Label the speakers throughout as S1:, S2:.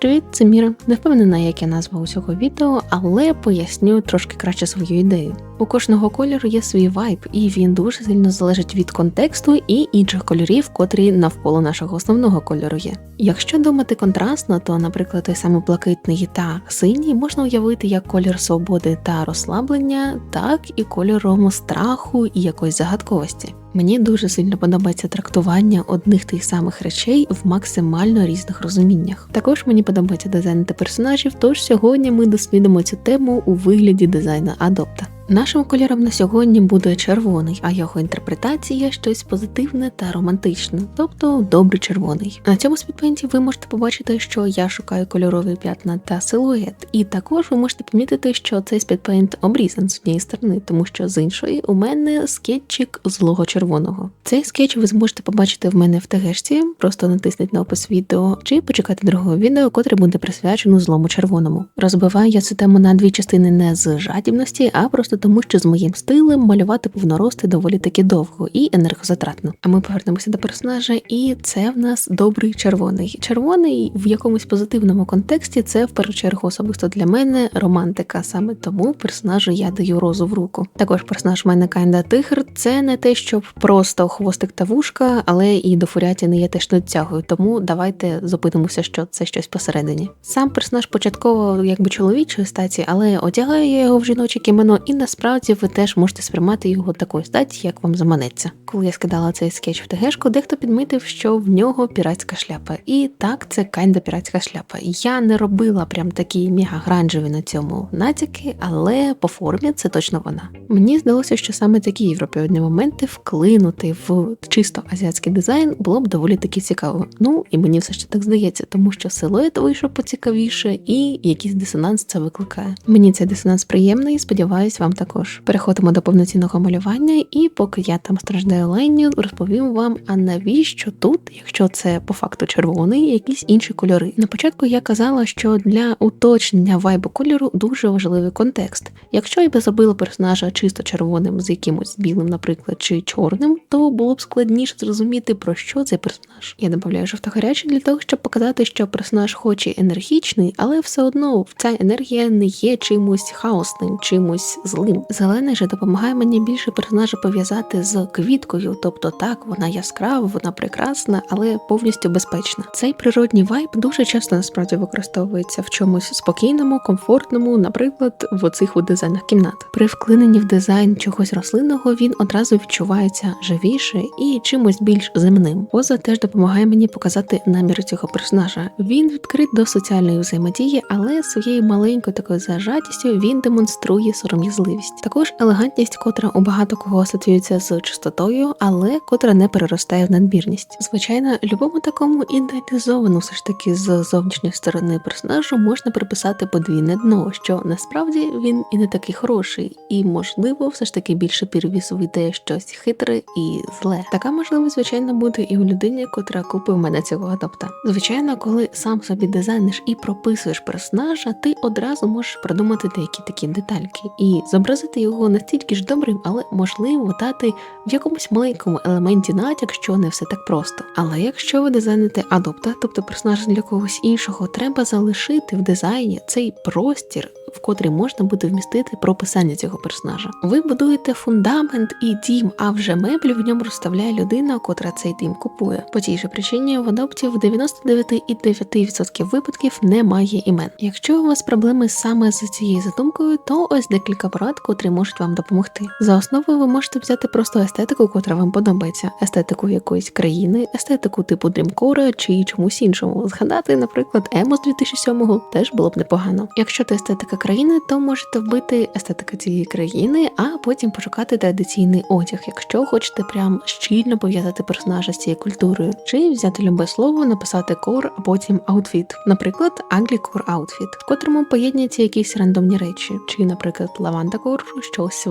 S1: Привіт, це Міра. Не впевнена, як я назва усього відео, але поясню трошки краще свою ідею. У кожного кольору є свій вайб, і він дуже сильно залежить від контексту і інших кольорів, котрі навколо нашого основного кольору є. Якщо думати контрастно, то, наприклад, той самий блакитний та синій можна уявити як колір свободи та розслаблення, так і кольором страху і якоїсь загадковості. Мені дуже сильно подобається трактування одних тих самих речей в максимально різних розуміннях. Також мені подобається дизайнити персонажів, тож сьогодні ми дослідимо цю тему у вигляді дизайну адопта. Нашим кольором на сьогодні буде червоний, а його інтерпретація щось позитивне та романтичне, тобто добрий червоний. На цьому спідпенті ви можете побачити, що я шукаю кольорові п'ятна та силует, і також ви можете помітити, що цей спідпейнт обрізан з однієї сторони, тому що з іншої у мене скетчик злого червоного. Цей скетч ви зможете побачити в мене в тегешці, просто натисніть на опис відео, чи почекати другого відео, котре буде присвячено злому червоному. Розбиваю я цю тему на дві частини не з жадібності, а просто тому, що з моїм стилем малювати повнорости доволі таки довго і енергозатратно. А ми повернемося до персонажа, і це в нас добрий червоний. Червоний в якомусь позитивному контексті це в першу чергу особисто для мене романтика. Саме тому персонажу я даю розу в руку. Також персонаж в мене Кайнда Тигр. Це не те, щоб просто хвостик та вушка, але і до фурятіни я теж не тягую. Тому давайте зупинимося, що це щось посередині. Сам персонаж початково якби чоловічої статі, але одягаю я його в жіноче кімено і насправді ви теж можете сприймати його такої статі, як вам заманеться. Коли я скидала цей скетч в ТГшку, дехто підмітив, що в нього піратська шляпа. І так, це кайда піратська шляпа. Я не робила прям такі мега гранжеві на цьому натяки, але по формі це точно вона. Мені здалося, що саме такі європейні моменти вклинути в чисто азіатський дизайн було б доволі таки цікаво. Ну і мені все ще так здається, тому що силует вийшов поцікавіше, і якийсь дисонанс це викликає. Мені цей дисонанс приємний, сподіваюсь, вам також. Переходимо до повноцінного малювання, і поки я там страждаю ленню, розповім вам, а навіщо тут, якщо це по факту червоний, якісь інші кольори. На початку я казала, що для уточнення вайбу кольору дуже важливий контекст. Якщо я би зробила персонажа чисто червоним з якимось білим, наприклад, чи чорним, то було б складніше зрозуміти про що цей персонаж. Я додаю жовто-гарячий для того, щоб показати, що персонаж хоч і енергічний, але все одно ця енергія не є чимось хаосним, чимось злим. Зелений же допомагає мені більше персонажа пов'язати з квіткою, тобто так, вона яскрава, вона прекрасна, але повністю безпечна. Цей природній вайб дуже часто насправді використовується в чомусь спокійному, комфортному, наприклад, в оцих у дизайнах кімнат. При вклиненні в дизайн чогось рослинного він одразу відчувається живіше і чимось більш земним. Поза теж допомагає мені показати намір цього персонажа. Він відкрит до соціальної взаємодії, але своєю маленькою такою зажатістю він демонструє сором'язливість. Також елегантність, котра у багато кого асоціюється з чистотою, але котра не переростає в надмірність. Звичайно, любому такому ідеалізовану все ж таки з зовнішньої сторони персонажу можна приписати подвійне дно, що насправді він і не такий хороший, і можливо, все ж таки більше перевісу йде щось хитре і зле. Така можливість, звичайно, буде і у людині, котра купив мене цього адапта. Звичайно, коли сам собі дизайниш і прописуєш персонажа, ти одразу можеш продумати деякі такі детальки і зобразити його настільки ж добрим, але можливо дати в якомусь маленькому елементі натяк, що не все так просто. Але якщо ви дизайните адопта, тобто персонажа для когось іншого, треба залишити в дизайні цей простір. В котрий можна буде вмістити прописання цього персонажа. Ви будуєте фундамент і дім, а вже меблі в ньому розставляє людина, котра цей дім купує. По тій же причині в адоптів 99,9% випадків немає імен. Якщо у вас проблеми саме з цією задумкою, то ось декілька порад, котрі можуть вам допомогти. За основу ви можете взяти просто естетику, котра вам подобається, естетику якоїсь країни, естетику типу дрімкора чи чомусь іншому. Згадати, наприклад, Емос 2007-го теж було б непогано. Якщо це естетика країни, то можете вбити естетика цієї країни, а потім пошукати традиційний одяг, якщо хочете прям щільно пов'язати персонажа з цією культурою, чи взяти любе слово, написати кор, а потім аутфіт, наприклад, Англі Кор Аутфіт, в котрому поєднуються якісь рандомні речі, чи, наприклад, лаванда кор, щось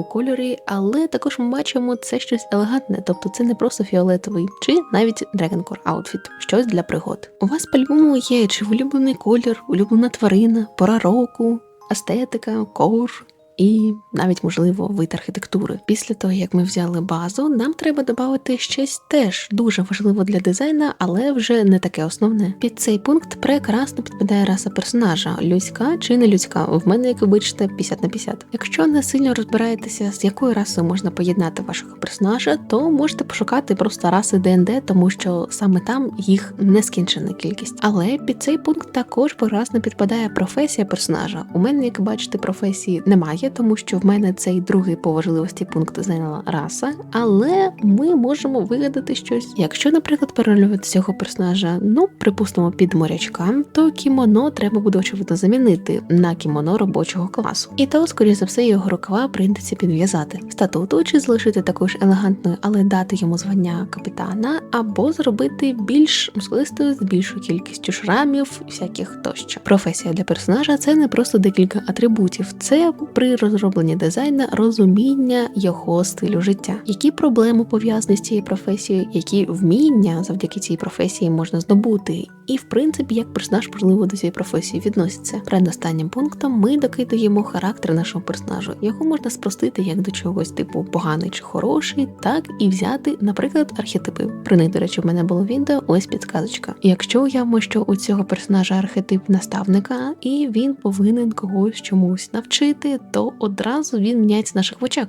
S1: в кольорі, але також ми бачимо це щось елегантне, тобто це не просто фіолетовий, чи навіть Dragon аутфіт, щось для пригод. У вас по-любому є чи улюблений колір, улюблена тварина, пора року, естетика, кор. І навіть можливо вид архітектури. Після того як ми взяли базу, нам треба додати щось теж дуже важливо для дизайна, але вже не таке основне. Під цей пункт прекрасно підпадає раса персонажа, людська чи не людська. В мене, як ви бачите, 50 на 50. Якщо не сильно розбираєтеся, з якою расою можна поєднати вашого персонажа, то можете пошукати просто раси ДНД, тому що саме там їх нескінчена кількість. Але під цей пункт також прекрасно підпадає професія персонажа. У мене, як бачите, професії немає, тому що в мене цей другий по важливості пункт зайняла раса, але ми можемо вигадати щось. Якщо, наприклад, переролювати цього персонажа, ну припустимо, під морячка, то кімоно треба буде очевидно замінити на кімоно робочого класу. І то, скоріше за все, його рукава прийдеться підв'язати. Статуту чи залишити також елегантною, але дати йому звання капітана, або зробити більш мускулистою з більшою кількістю шрамів, всяких тощо. Професія для персонажа це не просто декілька атрибутів, це при розробленні дизайна розуміння його стилю життя. Які проблеми пов'язані з цією професією, які вміння завдяки цій професії можна здобути, і в принципі як персонаж можливо до цієї професії відноситься. Перед останнім пунктом ми докидуємо характер нашого персонажу. Його можна спростити як до чогось типу поганий чи хороший, так і взяти, наприклад, архетипи. Про них, до речі, в мене було відео, ось підказочка. Якщо уявимо, що у цього персонажа архетип наставника, і він повинен когось чомусь навчити, то одразу він міняється в наших очах.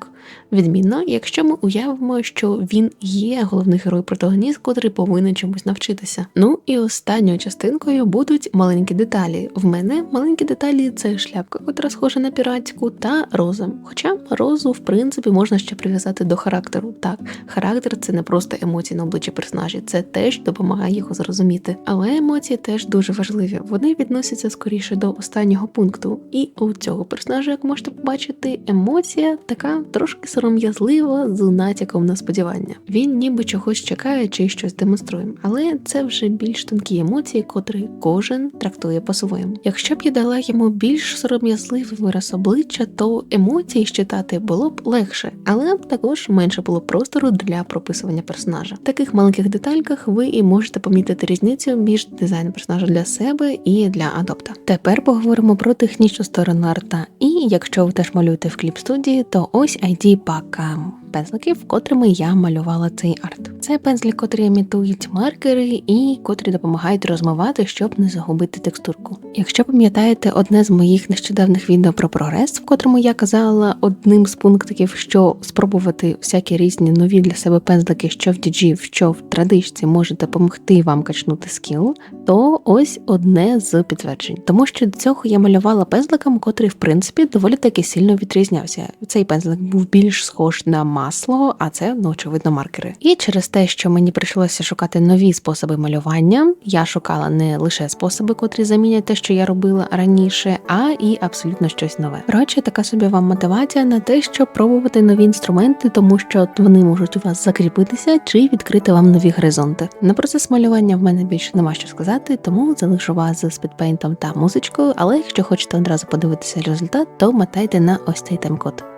S1: Відмінно, якщо ми уявимо, що він є головний герой протагоніст, котрий повинен чомусь навчитися. Ну і останньою частинкою будуть маленькі деталі. В мене маленькі деталі це шляпка, котра схожа на піратську, та роза. Хоча розу, в принципі, можна ще прив'язати до характеру. Так, характер це не просто емоції на обличчі персонажі, це теж допомагає його зрозуміти. Але емоції теж дуже важливі. Вони відносяться скоріше до останнього пункту. І у цього персонажа, як можете побачити, емоція така трошки сором'язлива з натяком на сподівання. Він ніби чогось чекає чи щось демонструє, але це вже більш тонкі емоції, котрі кожен трактує по-своєму. Якщо б я дала йому більш сором'язливий вираз обличчя, то емоції щитати було б легше, але також менше було простору для прописування персонажа. В таких маленьких детальках ви і можете помітити різницю між дизайном персонажа для себе і для адопта. Тепер поговоримо про технічну сторону арта. І якщо теж малюєте в кліп студії, то ось ID пака пензликів, котрими я малювала цей арт. Це пензлі, котрі імітують маркери і котрі допомагають розмивати, щоб не загубити текстурку. Якщо пам'ятаєте одне з моїх нещодавних відео про прогрес, в котрому я казала одним з пунктів, що спробувати всякі різні нові для себе пензлики, що в DG, що в традичці може допомогти вам качнути скіл, то ось одне з підтверджень. Тому що до цього я малювала пензликом, котрий в принципі доволі таки сильно відрізнявся. Цей пензлик був більш схож на масло, а це ну очевидно маркери. І через те, що мені прийшлося шукати нові способи малювання, я шукала не лише способи, котрі замінять те, що я робила раніше, а і абсолютно щось нове. Коротше, така собі вам мотивація на те, щоб пробувати нові інструменти, тому що вони можуть у вас закріпитися чи відкрити вам нові горизонти. На процес малювання в мене більше нема що сказати, тому залишу вас з спідпейнтом та музичкою. Але якщо хочете одразу подивитися результат, то мотайте на ось цей таймкод.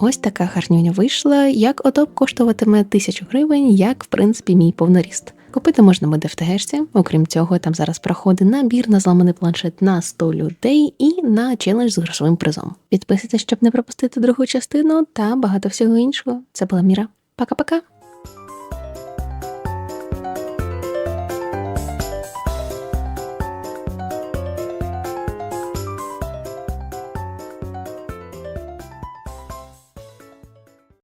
S1: Ось така гарнюня вийшла, як отоп коштуватиме тисячу гривень, як в принципі мій повноріст. Купити можна буде в ТГшці. Окрім цього, там зараз проходить набір на зламаний планшет на 100 людей і на челендж з грошовим призом. Підписуйтесь, щоб не пропустити другу частину та багато всього іншого. Це була Міра. Пока-пока!